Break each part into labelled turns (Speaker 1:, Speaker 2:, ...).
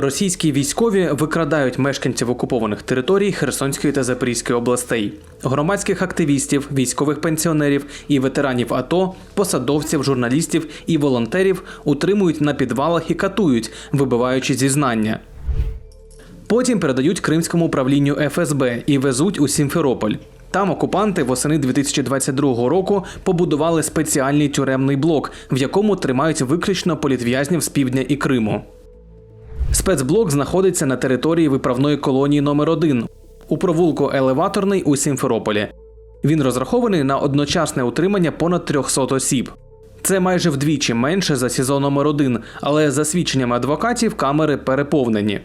Speaker 1: Російські військові викрадають мешканців окупованих територій Херсонської та Запорізької областей, громадських активістів, військових пенсіонерів і ветеранів АТО, посадовців, журналістів і волонтерів утримують на підвалах і катують, вибиваючи зізнання. Потім передають Кримському управлінню ФСБ і везуть у Сімферополь. Там окупанти восени 2022 року побудували спеціальний тюремний блок, в якому тримають виключно політв'язнів з півдня і Криму. Спецблок знаходиться на території виправної колонії номер 1 у провулку Елеваторний у Сімферополі. Він розрахований на одночасне утримання понад 300 осіб. Це майже вдвічі менше за СІЗО номер 1 але за свідченнями адвокатів камери переповнені.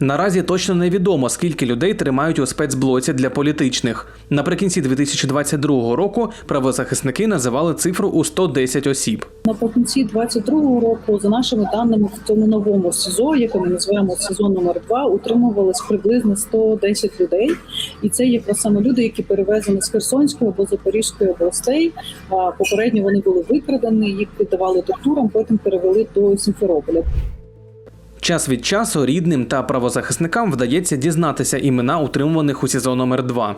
Speaker 1: Наразі точно невідомо, скільки людей тримають у спецблоці для політичних. Наприкінці 2022 року правозахисники називали цифру у 110 осіб.
Speaker 2: Наприкінці 22-го року, за нашими даними, в цьому новому СІЗО, яке ми називаємо СІЗО номер 2 утримувалось приблизно 110 людей, і це якраз саме люди, які перевезені з Херсонської або Запорізької областей. Попередньо вони були викрадені, їх піддавали тортурам, потім перевели до Сімферополя.
Speaker 1: Час від часу рідним та правозахисникам вдається дізнатися імена утримуваних у СІЗО номер 2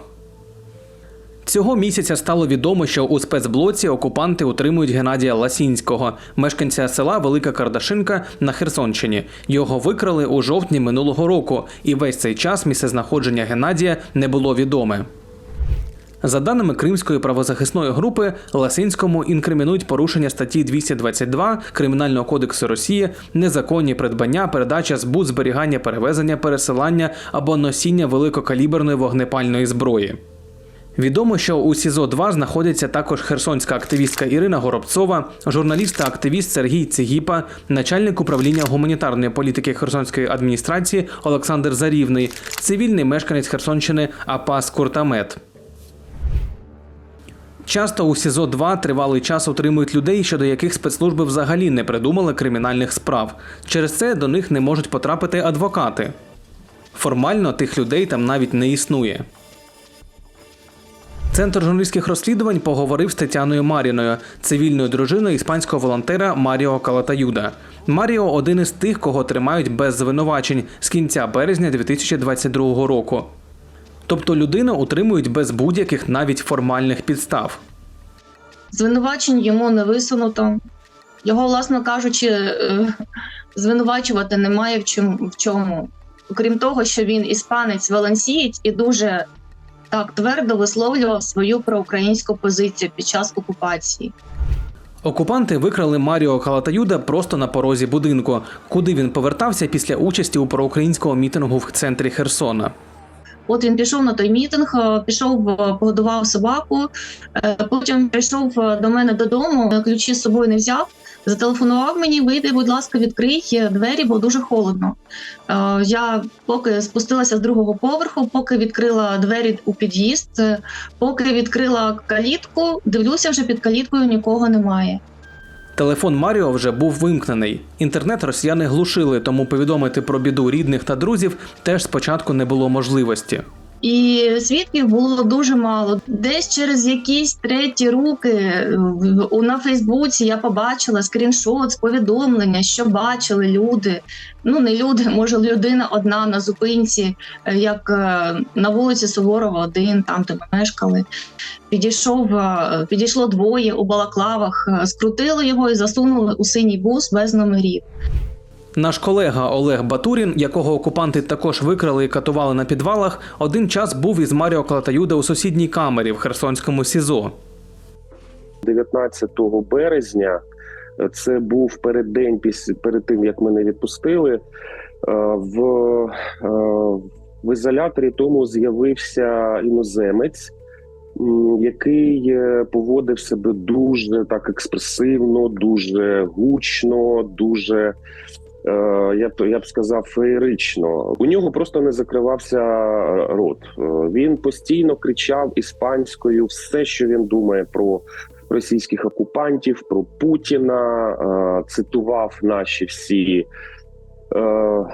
Speaker 1: Цього місяця стало відомо, що у спецблоці окупанти утримують Геннадія Ласінського, мешканця села Велика Кардашинка на Херсонщині. Його викрали у жовтні минулого року, і весь цей час місцезнаходження Геннадія не було відоме. За даними Кримської правозахисної групи, Ласинському інкримінують порушення статті 222 Кримінального кодексу Росії, незаконні придбання, передача збут, зберігання, перевезення, пересилання або носіння великокаліберної вогнепальної зброї. Відомо, що у СІЗО 2 знаходяться також херсонська активістка Ірина Горобцова, журналіст та активіст Сергій Цигіпа, начальник управління гуманітарної політики Херсонської адміністрації Олександр Зарівний, цивільний мешканець Херсонщини Апас Куртамет. Часто у СІЗО 2 тривалий час утримують людей, щодо яких спецслужби взагалі не придумали кримінальних справ. Через це до них не можуть потрапити адвокати. Формально тих людей там навіть не існує. Центр журналістських розслідувань поговорив з Тетяною Маріною, цивільною дружиною іспанського волонтера Маріо Калатаюда. Маріо один із тих, кого тримають без звинувачень з кінця березня 2022 року. Тобто людину утримують без будь-яких навіть формальних підстав.
Speaker 3: Звинувачень йому не висунуто. Його, власно кажучи, е, звинувачувати немає в чому. В чому. Окрім того, що він іспанець валансієць і дуже так твердо висловлював свою проукраїнську позицію під час окупації.
Speaker 1: Окупанти викрали Маріо Калатаюда просто на порозі будинку, куди він повертався після участі у проукраїнському мітингу в центрі Херсона.
Speaker 3: От він пішов на той мітинг, е, пішов, е, погодував собаку. е, Потім прийшов до мене додому, ключі з собою не взяв. Зателефонував мені, вийди, будь ласка, відкрий двері, бо дуже холодно. Я поки спустилася з другого поверху, поки відкрила двері у під'їзд, поки відкрила калітку, дивлюся, вже під каліткою нікого немає.
Speaker 1: Телефон Маріо вже був вимкнений. Інтернет росіяни глушили, тому повідомити про біду рідних та друзів теж спочатку не було можливості.
Speaker 3: І свідків було дуже мало. Десь через якісь треті руки е, на Фейсбуці я побачила скріншот з повідомлення, що бачили люди. Ну не люди, може людина одна на зупинці, е, як е, на вулиці Суворова, один, там де ми мешкали. Підійшов, підійшло двоє у балаклавах, скрутили його і засунули у синій бус без номерів.
Speaker 1: Наш колега Олег Батурін, якого окупанти також викрали і катували на підвалах, один час був із Маріо Калатаюда у сусідній камері в Херсонському СІЗО.
Speaker 4: 19 березня. е, Це був переддень після перед тим, як мене відпустили. е, В, е, в ізоляторі тому з'явився іноземець, який поводив себе дуже так експресивно, дуже гучно, дуже. Е, Я б я б сказав феєрично. У нього просто не закривався рот. Е, Він постійно кричав іспанською все, що він думає про російських окупантів, про Путіна, е, цитував наші всі е,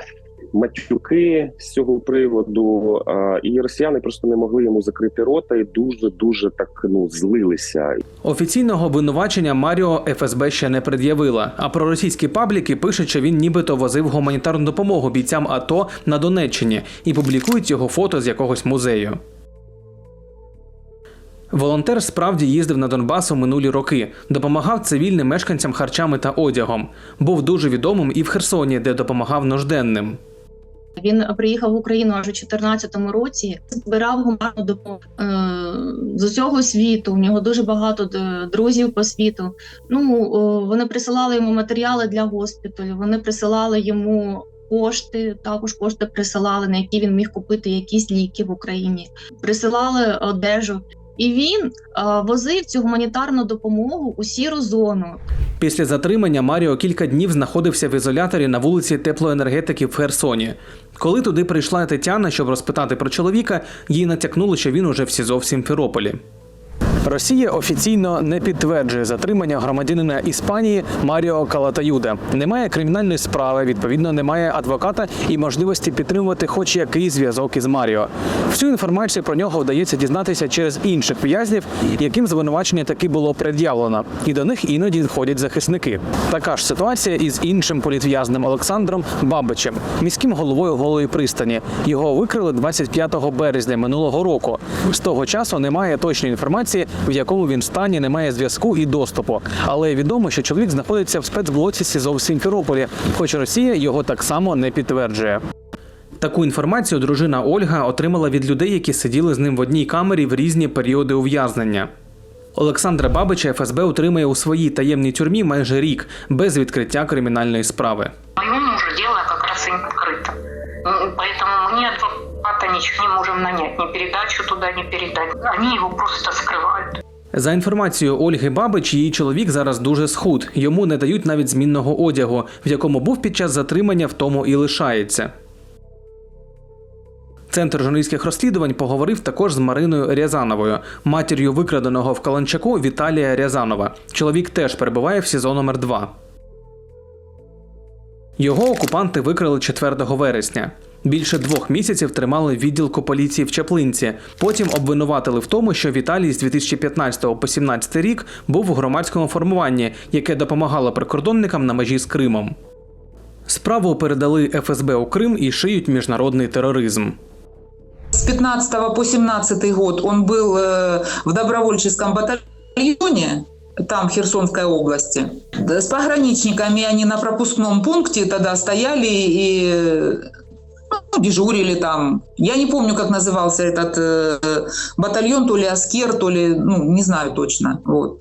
Speaker 4: матюки з цього приводу, і росіяни просто не могли йому закрити рота і дуже дуже так ну злилися.
Speaker 1: Офіційного обвинувачення Маріо ФСБ ще не пред'явила. А про російські пабліки пишуть, що він нібито возив гуманітарну допомогу бійцям АТО на Донеччині і публікують його фото з якогось музею. Волонтер справді їздив на Донбас у минулі роки, допомагав цивільним мешканцям харчами та одягом. Був дуже відомим і в Херсоні, де допомагав нужденним.
Speaker 3: Він приїхав в Україну аж у 2014 році, збирав гуманну допомогу е, з усього світу. У нього дуже багато друзів по світу. Ну вони присилали йому матеріали для госпіталю. Вони присилали йому кошти. Також кошти присилали, на які він міг купити якісь ліки в Україні. Присилали одежу. І він е, возив цю гуманітарну допомогу у сіру зону.
Speaker 1: Після затримання Маріо кілька днів знаходився в ізоляторі на вулиці теплоенергетики в Херсоні. Коли туди прийшла Тетяна, щоб розпитати про чоловіка, їй натякнули, що він уже в СІЗО в Сімферополі. Росія офіційно не підтверджує затримання громадянина Іспанії Маріо Калатаюда. Немає кримінальної справи, відповідно, немає адвоката і можливості підтримувати хоч який зв'язок із Маріо. Всю інформацію про нього вдається дізнатися через інших в'язнів, яким звинувачення таки було пред'явлено, і до них іноді входять захисники. Така ж ситуація із іншим політв'язним Олександром Бабичем, міським головою голої пристані. Його викрили 25 березня минулого року. З того часу немає точної інформації, в якому він стані, немає зв'язку і доступу. Але відомо, що чоловік знаходиться в спецблоці СІЗО в Сімферополі, хоч Росія його так само не підтверджує. Таку інформацію дружина Ольга отримала від людей, які сиділи з ним в одній камері в різні періоди ув'язнення. Олександра Бабича ФСБ утримує у своїй таємній тюрмі майже рік без відкриття кримінальної справи.
Speaker 5: Моего мужа дело как раз и не открыто. Ничего не можем нанять, ни передачу туда не передать. Они его просто скрывают.
Speaker 1: За інформацією Ольги Бабич, її чоловік зараз дуже схуд. Йому не дають навіть змінного одягу, в якому був під час затримання, в тому і лишається. Центр журналістських розслідувань поговорив також з Мариною Рязановою, матір'ю викраденого в Каланчаку Віталія Рязанова. Чоловік теж перебуває в СІЗО номер 2 Його окупанти викрали 4 вересня. Більше двох місяців тримали в відділку поліції в Чаплинці. Потім обвинуватили в тому, що Віталій з 2015 по 17 рік був у громадському формуванні, яке допомагало прикордонникам на межі з Кримом. Справу передали ФСБ у Крим і шиють міжнародний тероризм.
Speaker 6: С 15 по 17 год он был э, в добровольческом батальоне, там, в Херсонской области. Да, С пограничниками они на пропускном пункте тогда стояли и э, ну, дежурили там. Я не помню, как назывался этот э, батальон, то ли Аскер, то ли, ну, не знаю точно. Вот.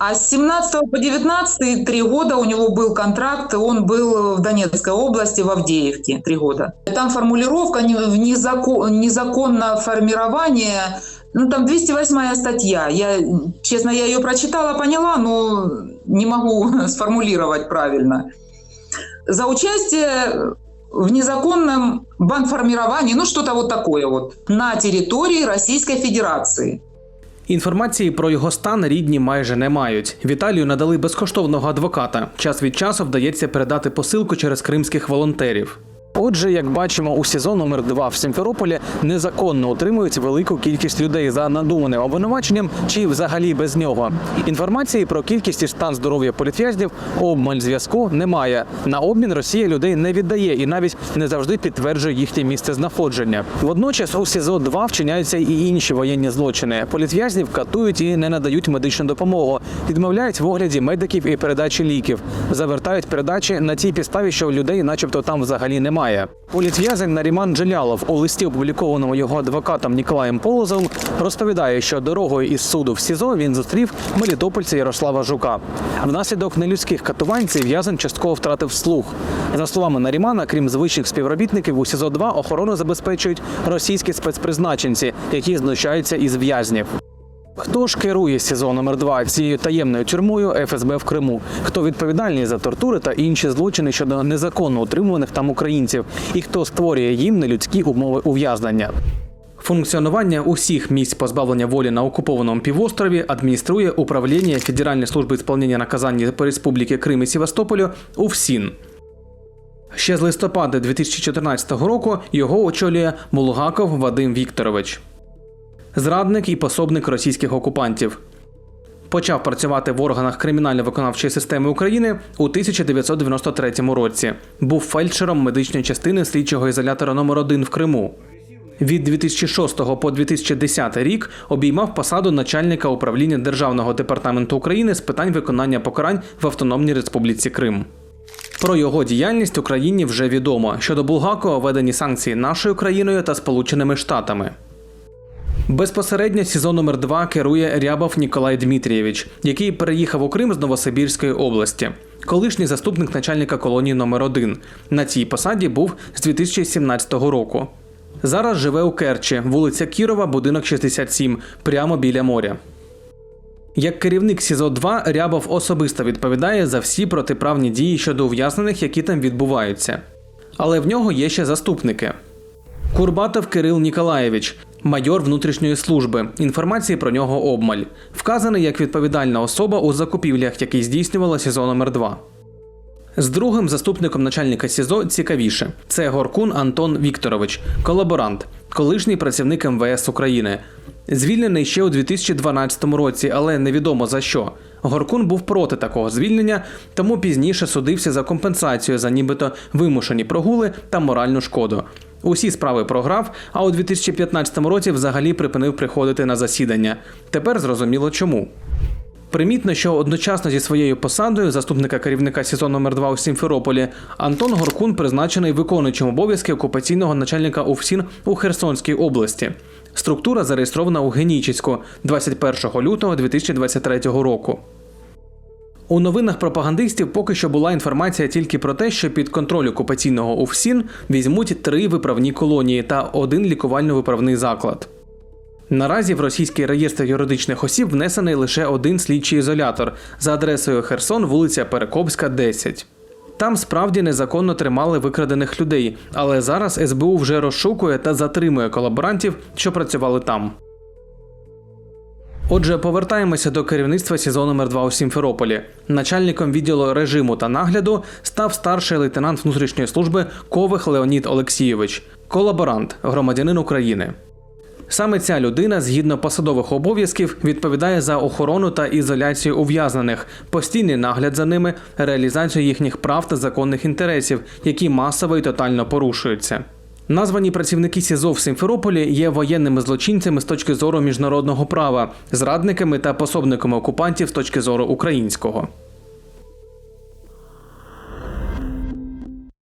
Speaker 6: А с 17 по 19 три года у него был контракт, он был в Донецкой области, в Авдеевке три года. Там формулировка не- в незако- незаконное формирование, ну там 208 статья. Я, честно, я ее прочитала, поняла, но не могу сформулировать правильно. За участие в незаконном банформировании, ну что-то вот такое вот, на территории Российской Федерации.
Speaker 1: Інформації про його стан рідні майже не мають. Віталію надали безкоштовного адвоката. Час від часу вдається передати посилку через кримських волонтерів. Отже, як бачимо, у СІЗО номер 2 в Сімферополі незаконно утримують велику кількість людей за надуманим обвинуваченням чи взагалі без нього. Інформації про кількість і стан здоров'я політв'язнів обмаль зв'язку немає. На обмін Росія людей не віддає і навіть не завжди підтверджує їхнє місце знаходження. Водночас у СІЗО 2 вчиняються і інші воєнні злочини. Політв'язнів катують і не надають медичну допомогу, відмовляють в огляді медиків і передачі ліків, завертають передачі на тій підставі, що людей, начебто, там взагалі немає. Політв'язень Наріман Джелялов у листі, опублікованому його адвокатом Ніколаєм Полозовим, розповідає, що дорогою із суду в СІЗО він зустрів мелітопольця Ярослава Жука. Внаслідок нелюдських катувань цей в'язень частково втратив слух. За словами Нарімана, крім звичних співробітників, у СІЗО 2 охорону забезпечують російські спецпризначенці, які знущаються із в'язнів. Хто ж керує СІЗО номер 2 цією таємною тюрмою ФСБ в Криму? Хто відповідальний за тортури та інші злочини щодо незаконно утримуваних там українців? І хто створює їм нелюдські умови ув'язнення? Функціонування усіх місць позбавлення волі на окупованому півострові адмініструє управління Федеральної служби ісполнення наказань по Республіки Крим і Севастополю УФСІН. Ще з листопада 2014 року його очолює Булгаков Вадим Вікторович, зрадник і пособник російських окупантів. Почав працювати в органах кримінально-виконавчої системи України у 1993 році. Був фельдшером медичної частини слідчого ізолятора номер 1 в Криму. Від 2006 по 2010 рік обіймав посаду начальника управління Державного департаменту України з питань виконання покарань в Автономній Республіці Крим. Про його діяльність Україні вже відомо. Щодо Булгакова введені санкції нашою країною та Сполученими Штатами. Безпосередньо СІЗО номер 2 керує Рябов Ніколай Дмитрійович, який переїхав у Крим з Новосибірської області. Колишній заступник начальника колонії номер 1 На цій посаді був з 2017 року. Зараз живе у Керчі, вулиця Кірова, будинок 67, прямо біля моря. Як керівник СІЗО 2 Рябов особисто відповідає за всі протиправні дії щодо ув'язнених, які там відбуваються. Але в нього є ще заступники. Курбатов Кирил Ніколаєвич, майор внутрішньої служби. Інформації про нього обмаль. Вказаний як відповідальна особа у закупівлях, які здійснювала СІЗО номер 2 з другим заступником начальника СІЗО цікавіше. Це Горкун Антон Вікторович, колаборант, колишній працівник МВС України. Звільнений ще у 2012 році, але невідомо за що. Горкун був проти такого звільнення, тому пізніше судився за компенсацію за нібито вимушені прогули та моральну шкоду. Усі справи програв, а у 2015 році взагалі припинив приходити на засідання. Тепер зрозуміло чому. Примітно, що одночасно зі своєю посадою заступника керівника СІЗО номер 2 у Сімферополі Антон Горкун призначений виконуючим обов'язки окупаційного начальника УФСІН у Херсонській області. Структура зареєстрована у Генічеську 21 лютого 2023 року. У новинах пропагандистів поки що була інформація тільки про те, що під контроль окупаційного УФСІН візьмуть три виправні колонії та один лікувально-виправний заклад. Наразі в російський реєстр юридичних осіб внесений лише один слідчий ізолятор за адресою Херсон, вулиця Перекопська, 10. Там справді незаконно тримали викрадених людей, але зараз СБУ вже розшукує та затримує колаборантів, що працювали там. Отже, повертаємося до керівництва СІЗО номер 2 у Сімферополі. Начальником відділу режиму та нагляду став старший лейтенант внутрішньої служби Кових Леонід Олексійович, колаборант, громадянин України. Саме ця людина, згідно посадових обов'язків, відповідає за охорону та ізоляцію ув'язнених, постійний нагляд за ними, реалізацію їхніх прав та законних інтересів, які масово і тотально порушуються. Названі працівники СІЗО в Сімферополі є воєнними злочинцями з точки зору міжнародного права, зрадниками та пособниками окупантів з точки зору українського.